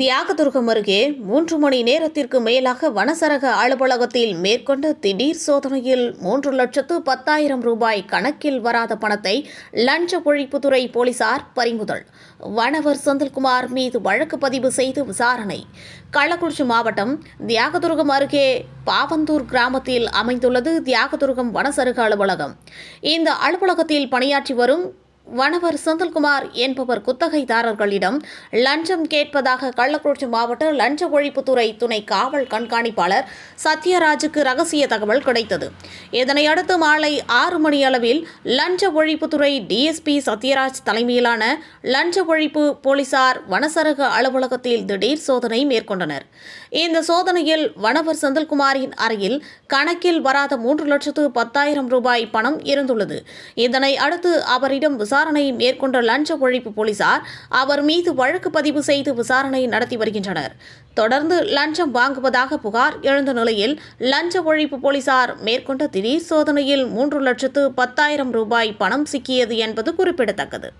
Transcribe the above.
தியாகதுர்கம் அருகே மூன்று மணி நேரத்திற்கு மேலாக வனசரக அலுவலகத்தில் மேற்கொண்ட திடீர் சோதனையில் மூன்று லட்சத்து பத்தாயிரம் ரூபாய் கணக்கில் வராத பணத்தை லஞ்ச ஒழிப்புத்துறை போலீசார் பறிமுதல். வனவர் செந்தில்குமார் மீது வழக்கு பதிவு செய்து விசாரணை. கள்ளக்குறிச்சி மாவட்டம் தியாகதுர்கம் அருகே பாவந்தூர் கிராமத்தில் அமைந்துள்ளது தியாகதுர்கம் வனசரக அலுவலகம். இந்த அலுவலகத்தில் பணியாற்றி வரும் வனவர் செந்தில்குமார் என்பவர் குத்தகைதாரர்களிடம் லஞ்சம் கேட்பதாக கள்ளக்குறிச்சி மாவட்ட லஞ்ச ஒழிப்புத்துறை துணை காவல் கண்காணிப்பாளர் சத்யராஜுக்கு ரகசிய தகவல் கிடைத்தது. இதனையடுத்து மாலை ஆறு மணி அளவில் லஞ்ச ஒழிப்புத்துறை டிஎஸ்பி சத்யராஜ் தலைமையிலான லஞ்ச ஒழிப்பு போலீசார் வனசரக அலுவலகத்தில் திடீர் சோதனை மேற்கொண்டனர். இந்த சோதனையில் வனவர் செந்தில்குமாரின் அறையில் கணக்கில் வராத மூன்று லட்சத்து பத்தாயிரம் ரூபாய் பணம் இருந்துள்ளது. இதனை அடுத்து அவரிடம் விசாரணையை மேற்கொண்ட லஞ்ச ஒழிப்பு போலீசார் அவர் மீது வழக்கு பதிவு செய்து விசாரணை நடத்தி வருகின்றனர். தொடர்ந்து லஞ்சம் வாங்குவதாக புகார் எழுந்த நிலையில் லஞ்ச ஒழிப்பு போலீசார் மேற்கொண்ட திடீர் சோதனையில் மூன்று லட்சத்து பத்தாயிரம் ரூபாய் பணம் சிக்கியது என்பது குறிப்பிடத்தக்கது.